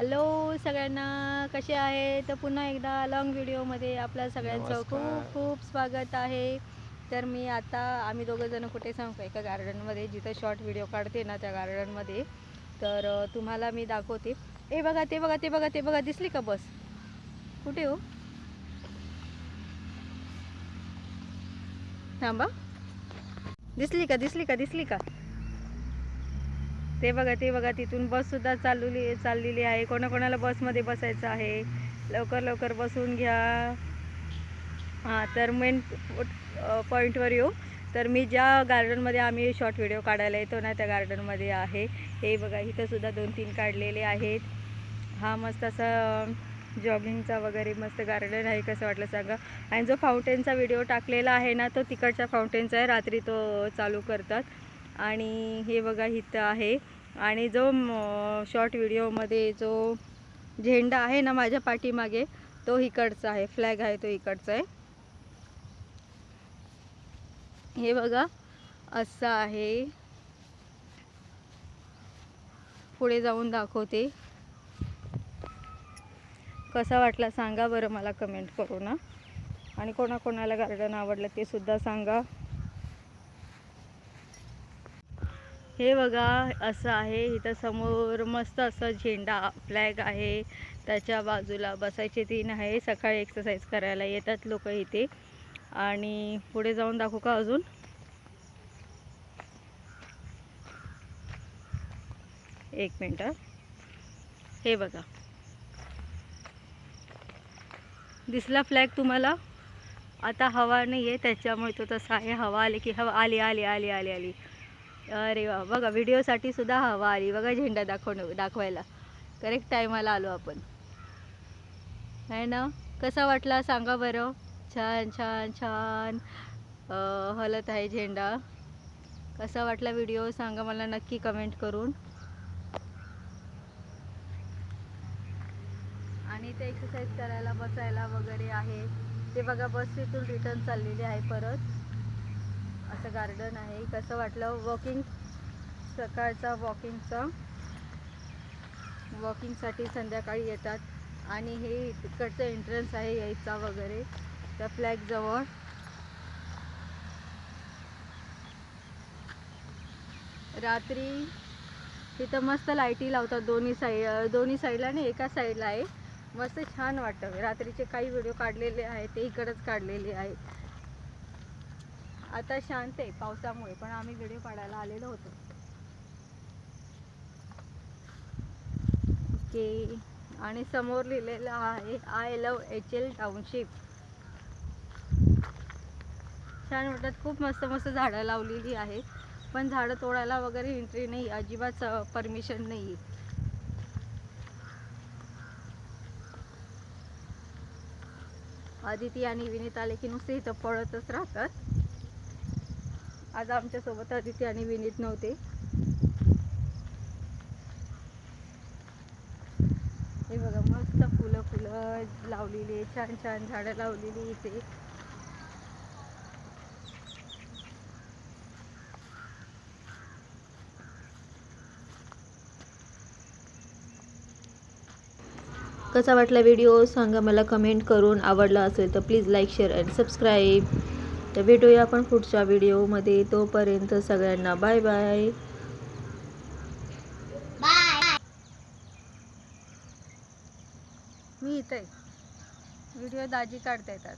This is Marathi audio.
हॅलो सगळ्यांना कसे आहे तर पुन्हा एकदा लॉंग व्हिडिओमध्ये आपल्या सगळ्यांचं. खूप खूप स्वागत आहे. तर मी आता आम्ही दोघं जण कुठे सांगू एका गार्डनमध्ये जिथं शॉर्ट व्हिडिओ काढते ना त्या गार्डनमध्ये तर तुम्हाला मी दाखवते. ए बघा ते बघा ते बघा ते बघा दिसली का बस? कुठे हो? थांबा. दिसली का दिसली का दिसली का? ते बघा ते बघा तिथून बससुद्धा चाललेली चाललेली आहे. कोणाकोणाला बसमध्ये बसायचं आहे? लवकर लवकर बसून घ्या. हां तर मेन पॉईंटवर येऊ. तर मी ज्या गार्डनमध्ये आम्ही शॉर्ट व्हिडिओ काढायला येतो ना त्या गार्डनमध्ये आहे. हे बघा इथंसुद्धा दोन तीन काढलेले आहेत. हा मस्त असा जॉगिंगचा वगैरे मस्त गार्डन आहे कसं वाटलं सांगा? आणि जो फाउंटेनचा व्हिडिओ टाकलेला आहे ना तो तिकडच्या फाउंटेनचा आहे. रात्री तो चालू करतात. आणि हे बघा इथं आहे. आणि जो शॉर्ट व्हिडिओमध्ये जो झेंडा आहे ना माझ्या पाठीमागे तो इकडचा आहे. फ्लॅग आहे तो इकडचा आहे. हे बघा असं आहे. पुढे जाऊन दाखवते. कसा वाटला सांगा बरं मला कमेंट करू ना आणि कोणाकोणाला गार्डन आवडलं ते सुद्धा सांगा. हे बघा असं आहे. इथं समोर मस्त असं झेंडा फ्लॅग आहे. त्याच्या बाजूला बसायचे तीन आहे. सकाळी एक्सरसाइज करायला येतात लोक इथे. आणि पुढे जाऊन दाखवू का अजून? एक मिनटं हे. बघा. दिसला फ्लॅग तुम्हाला? आता हवा नाही आहे त्याच्यामुळे तो तसा आहे. हवा आली की हवा आली आली आली आली आली. अरे वा बघा व्हिडिओसाठी सुद्धा हवा आली. बघा झेंडा दाखवणं दाखवायला. करेक्ट टायमाला आलो आपण. आहे ना? कसा वाटला सांगा बरं? छान छान छान. हलत आहे झेंडा. कसा वाटला व्हिडिओ सांगा मला नक्की कमेंट करून. आणि ते एक्सरसाइज करायला बसायला वगैरे आहे. ते बघा बस तिथून रिटर्न चाललेली आहे परत. असं गार्डन आहे. कसं वाटलं वॉकिंग सकाळचा वॉकिंगचा वॉकिंगसाठी संध्याकाळी येतात. आणि हे तिकडचं एंट्रन्स आहे यायचा वगैरे. त्या फ्लॅगजवळ रात्री तिथं मस्त लाईटी लावतात दोन्ही साईड दोन्ही साईडला नाही एका साईडला आहे. मस्त छान वाटतं. रात्रीचे काही व्हिडिओ काढलेले आहेत ते इकडंच काढलेले आहेत. आता शांत आहे पावसामुळे पण आम्ही व्हिडिओ काढायला आलेलो होतो. ओके. आणि समोर लिहिलेलं आहे I love H L township छान वाटतात खूप मस्त मस्त झाडं लावलेली आहेत. पण झाडं तोडायला वगैरे एंट्री नाही अजिबात परमिशन नाही आहे आदिती आणि विनीत आले की नुसते इथं पळतच राहतात. आज आमच्यासोबत आदिती आणि विनीत नव्हते. हे बघा मस्त फुलं फुलं लावलेली छान छान झाडं लावलेली इथे. कसा वाटला व्हिडिओ सांगा मला कमेंट करून. आवडला असेल तर please like share and subscribe तर भेटूया आपण पुढच्या व्हिडिओमध्ये. तोपर्यंत सगळ्यांना बाय बाय. मी इथे. आहे व्हिडिओ दाजी काढता येतात